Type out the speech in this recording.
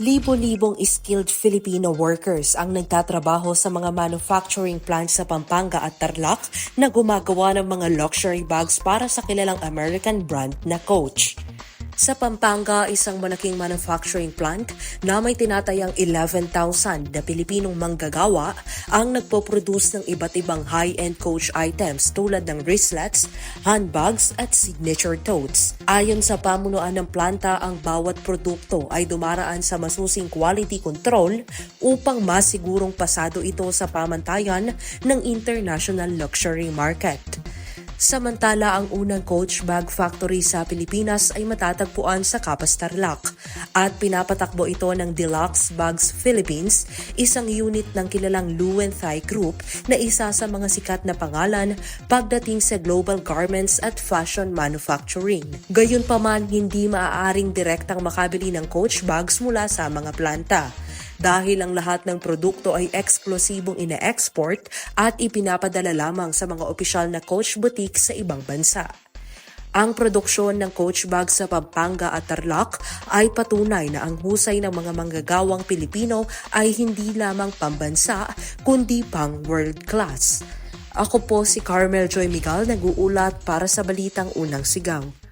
Libo-libong skilled Filipino workers ang nagtatrabaho sa mga manufacturing plants sa Pampanga at Tarlac na gumagawa ng mga luxury bags para sa kilalang American brand na Coach. Sa Pampanga, isang malaking manufacturing plant na may tinatayang 11,000 na Pilipinong manggagawa ang nagpo-produce ng iba't ibang high-end Coach items tulad ng wristlets, handbags at signature totes. Ayon sa pamunuan ng planta, ang bawat produkto ay dumaraan sa masusing quality control upang masigurong pasado ito sa pamantayan ng international luxury market. Samantala, ang unang Coach Bag Factory sa Pilipinas ay matatagpuan sa Capas Tarlac at pinapatakbo ito ng Deluxe Bags Philippines, isang unit ng kilalang Luwenthai Group na isa sa mga sikat na pangalan pagdating sa global garments at fashion manufacturing. Gayunpaman, hindi maaaring direktang makabili ng Coach Bags mula sa mga planta dahil ang lahat ng produkto ay eksklusibong ina-export at ipinapadala lamang sa mga opisyal na Coach Boutique sa ibang bansa. Ang produksyon ng Coach Bag sa Pampanga at Tarlac ay patunay na ang husay ng mga manggagawang Pilipino ay hindi lamang pambansa kundi pang world class. Ako po si Carmel Joy Migal nag-uulat para sa Balitang Unang Sigaw.